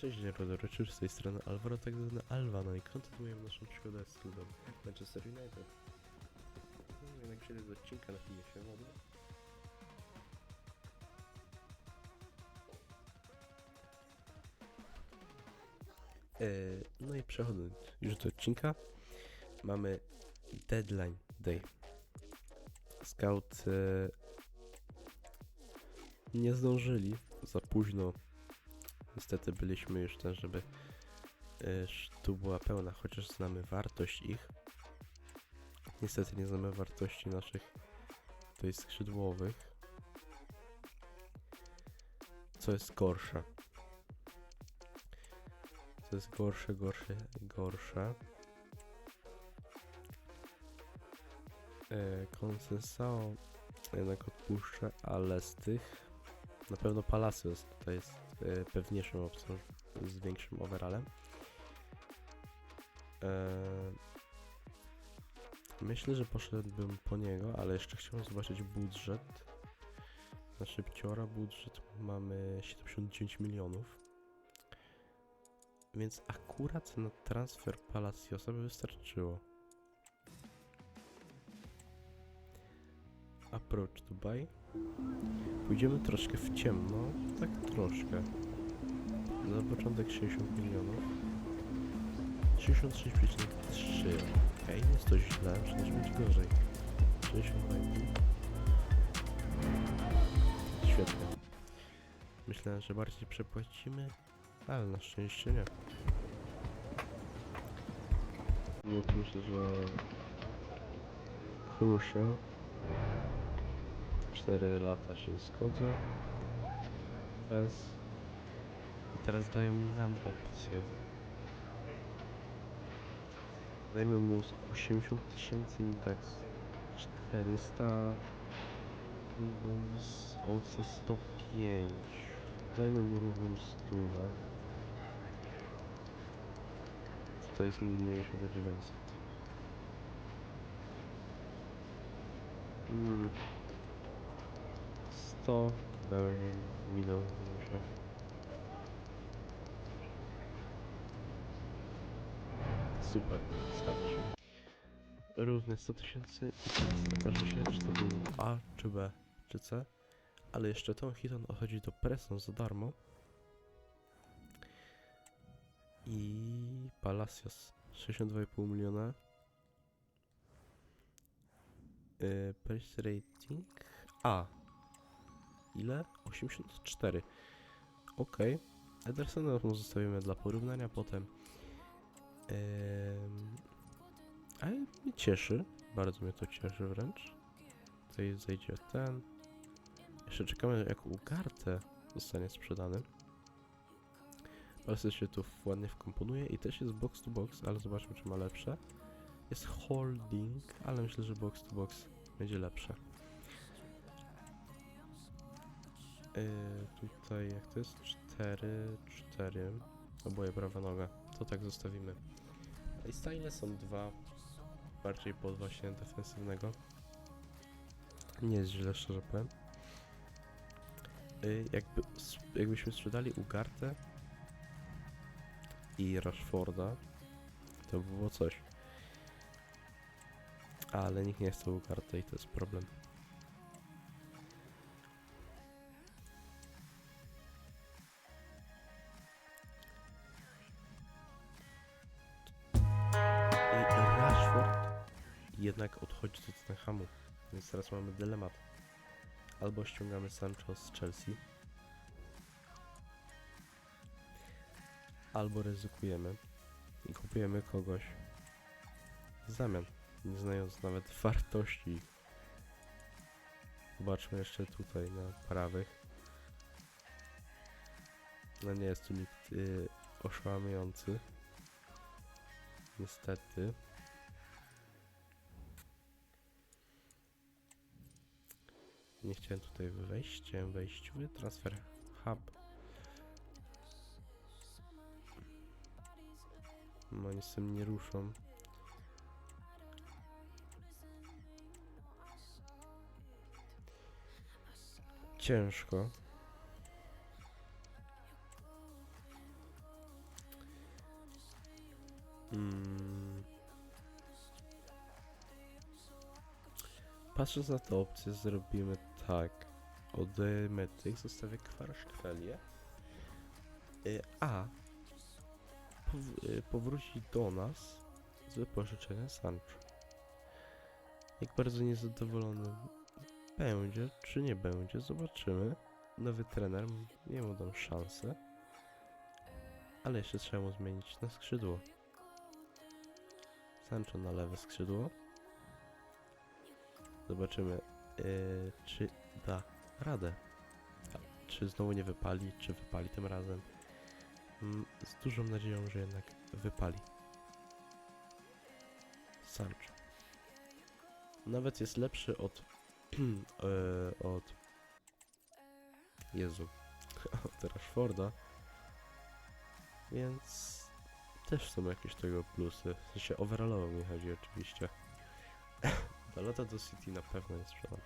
Cześć Rodoryczy, z tej strony Alvaro, tak zwany Alva, no i kontynuujemy naszą przygodę z klubem Manchester United. No, jednak przejdę do odcinka, napiję się wody. E, no i przechodząc już do odcinka, mamy deadline day. Scout e, nie zdążyli, za późno Niestety byliśmy już ten, żeby y, tu była pełna, chociaż znamy wartość ich. Niestety nie znamy wartości naszych tutaj skrzydłowych. Co jest gorsze? Co jest gorsze, gorsze, gorsze? E, Konsensao jednak odpuszczę, ale z tych na pewno Palacios tutaj jest e, pewniejszą opcją z większym overallem. E, myślę, że poszedłbym po niego, ale jeszcze chciałem zobaczyć budżet. Na szybciora budżet mamy 79 milionów. Więc akurat na transfer Palaciosa by wystarczyło. Approach Dubai. Pójdziemy troszkę w ciemno, tak troszkę. Za początek 60 milionów. 66,3. Okej, nie jest to źle, przecież będzie gorzej. 60 milionów. Świetnie. Myślałem, że bardziej przepłacimy, ale na szczęście nie. No to myślę, że... Crucial. 4 lata się zgodzę. Bez. I teraz dają nam opcję. Dajmy mu z 80 tysięcy i tak z 400. no Z opcji 105. Dajmy mu równą stówę. To jest mniejsze do 900. Hmm. 100 pewnie minął się. Super, się. Równe 100 tysięcy. Okaże się, czy to był A, czy B, czy C. Ale jeszcze tą hiton odchodzi do Preston za darmo. I Palacios 62,5 miliona. Yy, price rating A ile? 84. Ok. Edersona zostawimy dla porównania potem. Ale mnie cieszy. Bardzo mnie to cieszy wręcz. Tutaj zejdzie ten. Jeszcze czekamy jak Ugarte zostanie sprzedany. Bardzo się tu ładnie wkomponuje i też jest box to box, ale zobaczmy czy ma lepsze. Jest holding, ale myślę, że box to box będzie lepsze. Tutaj jak to jest 4, 4, oboje prawa noga, to tak zostawimy. I style są dwa, bardziej pod właśnie defensywnego. Nie jest źle, szczerze powiem. Yy, jakby, jakbyśmy sprzedali Ugartę i Rashforda, to by było coś. Ale nikt nie chce Ugartę i to jest problem. Jednak odchodzi do Tottenhamu, więc teraz mamy dylemat. Albo ściągamy Sancho z Chelsea, albo ryzykujemy i kupujemy kogoś w zamian, nie znając nawet wartości. Zobaczmy jeszcze tutaj na prawych. No nie jest tu nikt y, oszałamiający. Niestety. Nie chciałem tutaj wejść, chciałem wejść w transfer hub. No oni tym nie ruszą. Ciężko. Mm. Patrząc na tę opcję, zrobimy tak. Odejmę tych, zostawię kwarszkwelię. Y, A y, powróci do nas z wypożyczenia Sancho. Jak bardzo niezadowolony będzie, czy nie będzie, zobaczymy. Nowy trener, nie mu dam szansę. Ale jeszcze trzeba mu zmienić na skrzydło. Sancho na lewe skrzydło. Zobaczymy, yy, czy da radę. Czy znowu nie wypali, czy wypali tym razem. Mm, z dużą nadzieją, że jednak wypali. Sancho. Nawet jest lepszy od... e, od... Jezu. od Rashforda. Więc... Też są jakieś tego plusy. W sensie overallowo mi chodzi oczywiście. Do lata do City na pewno nie sprzedam.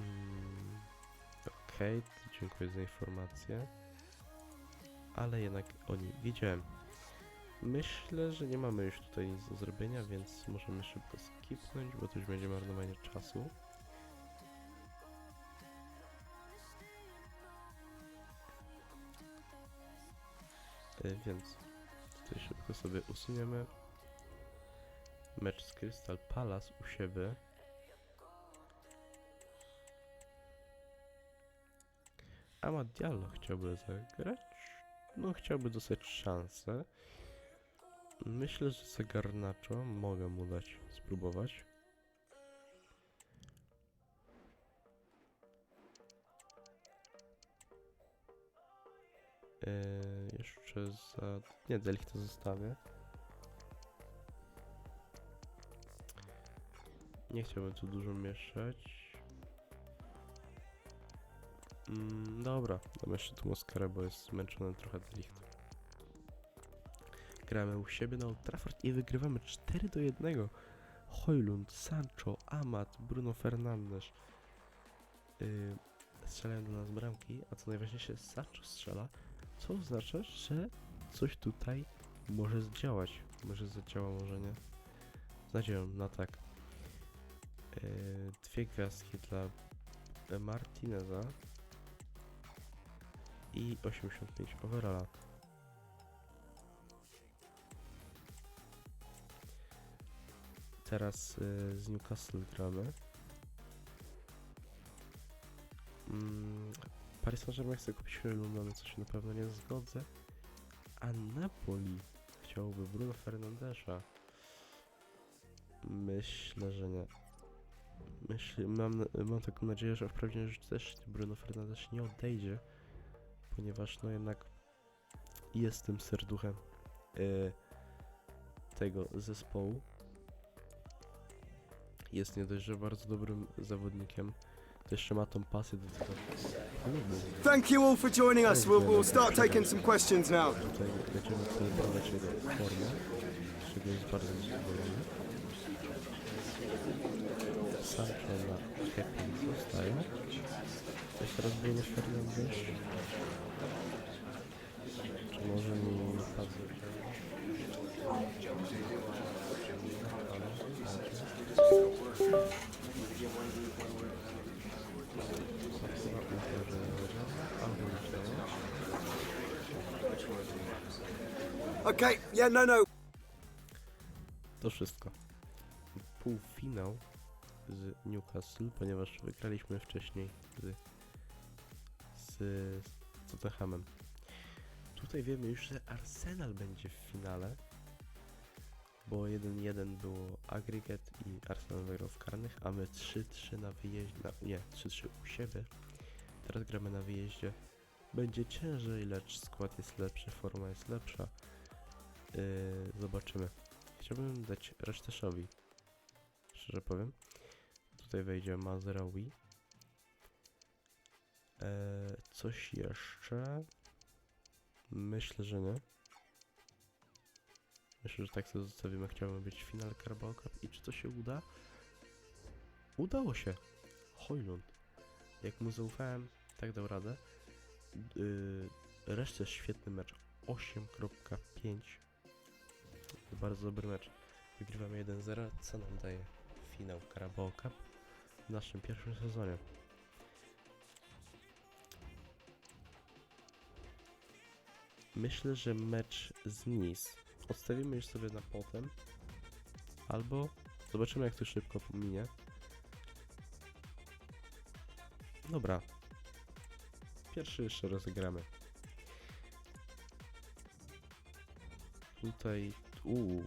Mm, Okej, to dziękuję za informację. Ale jednak o niej wiedziałem. Myślę, że nie mamy już tutaj nic do zrobienia, więc możemy szybko skipnąć, bo to już będzie marnowanie czasu. E, Więc tutaj szybko sobie usuniemy mecz z Crystal Palace u siebie. Amad Diallo chciałby zagrać. No, chciałby dostać szansę. Myślę, że za mogę mu dać spróbować. Eee, jeszcze za... Nie, Delich to zostawię. Nie chciałbym tu dużo mieszać. Mm, dobra, dam jeszcze tu Moskarę, bo jest zmęczony trochę Delicht. Gramy u siebie na Old Trafford i wygrywamy 4 do 1. Hojlund, Sancho, Amat, Bruno Fernandes yy, strzelają do nas bramki, a co najważniejsze Sancho strzela, co oznacza, że coś tutaj może zdziałać. Może zadziała, może nie. Z nadzieją na tak. Yy, dwie gwiazdki dla Martineza i 85 overalla. Teraz y, z Newcastle gramy. Mm, Paris Saint-Germain chce kupić Hojlunda, na co się na pewno nie zgodzę. A Napoli chciałby Bruno Fernandesza. Myślę, że nie. Myślę, mam, mam taką nadzieję, że w prawdziwym życiu też Bruno Fernandes nie odejdzie, ponieważ no jednak jest tym serduchem y, tego zespołu. Jest nie dość, że bardzo dobrym zawodnikiem, to jeszcze ma tą pasję do tego. Thank you all for joining us. We'll, we'll start taking some questions now. Tutaj będziemy celebrować jego formę, z czego jest bardzo zadowolony. Sancho na happy zostaje. Jeszcze raz Bruno Fernandes. Czy może mi myślałem. Okay, yeah, no, no. To wszystko. Półfinał z Newcastle, ponieważ wygraliśmy wcześniej z, z, z Tottenhamem. Tutaj wiemy już, że Arsenal będzie w finale, bo 1-1 było agregat i Arsenal wygrał w karnych, a my 3-3 na wyjeździe, nie, 3-3 u siebie. Teraz gramy na wyjeździe. Będzie ciężej, lecz skład jest lepszy, forma jest lepsza. Yy, zobaczymy. Chciałbym dać Reszteszowi. Szczerze powiem. Tutaj wejdzie Mazraoui. Eee, coś jeszcze? Myślę, że nie. Myślę, że tak sobie zostawimy. Chciałbym być final Carabao Cup. I czy to się uda? Udało się. Hojlund. Jak mu zaufałem, tak dał radę. Yy, resztę świetny mecz 8.5. Bardzo dobry mecz. Wygrywamy 1-0, co nam daje finał Carabao Cup w naszym pierwszym sezonie. Myślę, że mecz z Nice odstawimy już sobie na potem, albo zobaczymy jak to szybko minie. Dobra. Pierwszy jeszcze rozegramy. Tutaj, uuu,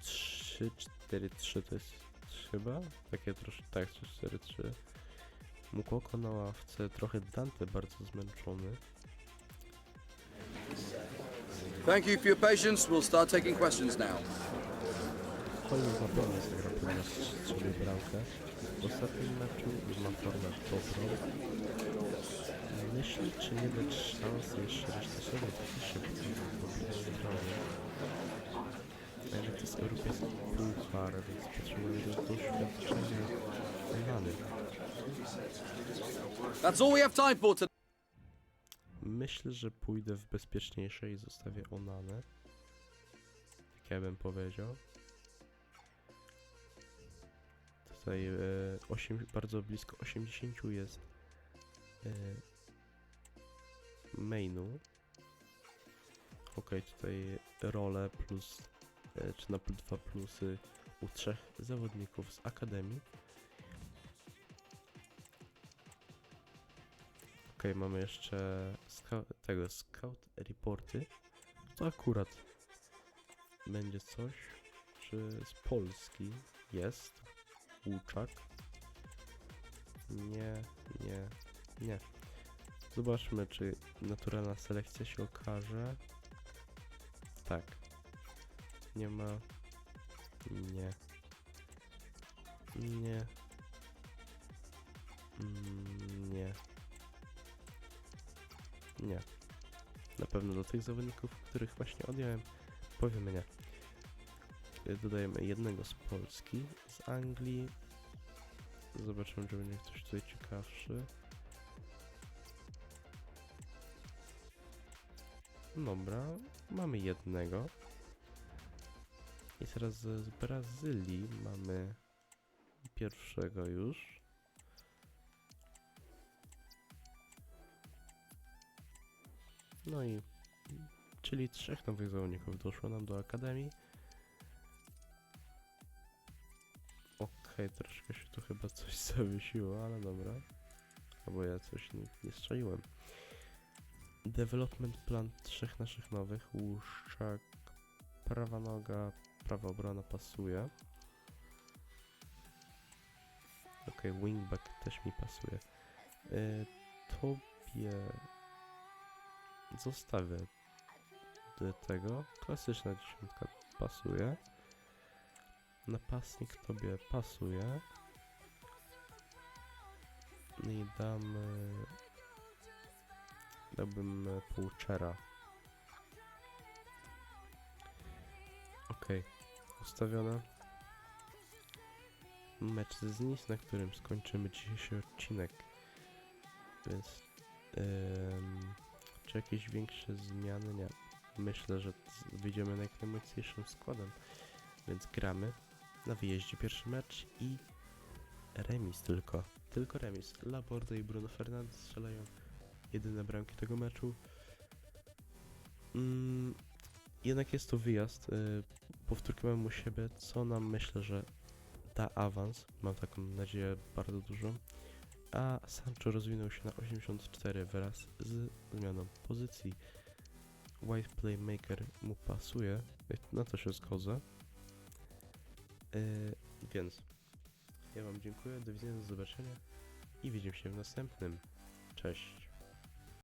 3, 4, 3 to jest chyba? Takie troszkę, tak, 3, 4, 3. Mukoko na ławce, trochę Dante bardzo zmęczony. Thank you for your patience. We'll start taking questions now. Strzelił bramkę. W ostatnim meczu ma formę dobrą. Myśli, czy nie dać szansy jeszcze też się po jest europejski puchar, więc potrzebuje do doświadczenia Lany. That's all we have time for today. Myślę, że pójdę w bezpieczniejsze i zostawię Onanę. Tak ja bym powiedział. Tutaj e, 8, bardzo blisko 80 jest e, mainu. Ok, tutaj role plus, czy na plus 2 plusy u trzech zawodników z Akademii. Okej, mamy jeszcze tego scout reporty. To akurat będzie coś, czy z Polski jest Łuczak. Nie, nie, nie. Zobaczmy, czy naturalna selekcja się okaże. Tak. Nie ma. Nie. Nie. Nie. Nie. Na pewno do tych zawodników, których właśnie odjąłem, powiemy nie. Y, Dodajemy jednego z Polski, z Anglii. Zobaczymy, czy będzie ktoś tutaj ciekawszy. Dobra, mamy jednego. Teraz z Brazylii mamy pierwszego już. No i czyli trzech nowych zawodników doszło nam do akademii. Okej, troszkę się tu chyba coś zawiesiło, ale dobra. Albo ja coś nie, nie strzeliłem. Development plan trzech naszych nowych. Łuszczak, prawa noga, prawa obrona pasuje. Okej, wingback też mi pasuje. Y, tobie zostawię do tego. Klasyczna dziesiątka pasuje. Napastnik tobie pasuje. I damy... Dałbym e, Pouchera. Ustawione. Mecz z Nice, na którym skończymy dzisiejszy odcinek. Więc... em, czy jakieś większe zmiany? Nie. Myślę, że wyjdziemy najmocniejszym składem. Więc gramy na wyjeździe pierwszy mecz i remis tylko. Tylko remis. Laborde i Bruno Fernandes strzelają jedyne bramki tego meczu. Mm, jednak jest to wyjazd. Y, powtórkę mamy u siebie, co nam myślę, że da awans. Mam taką nadzieję bardzo dużą. A Sancho rozwinął się na 84 wraz z zmianą pozycji. White Playmaker mu pasuje, na to się zgodzę. Yy, więc ja Wam dziękuję, do widzenia, do zobaczenia i widzimy się w następnym. Cześć.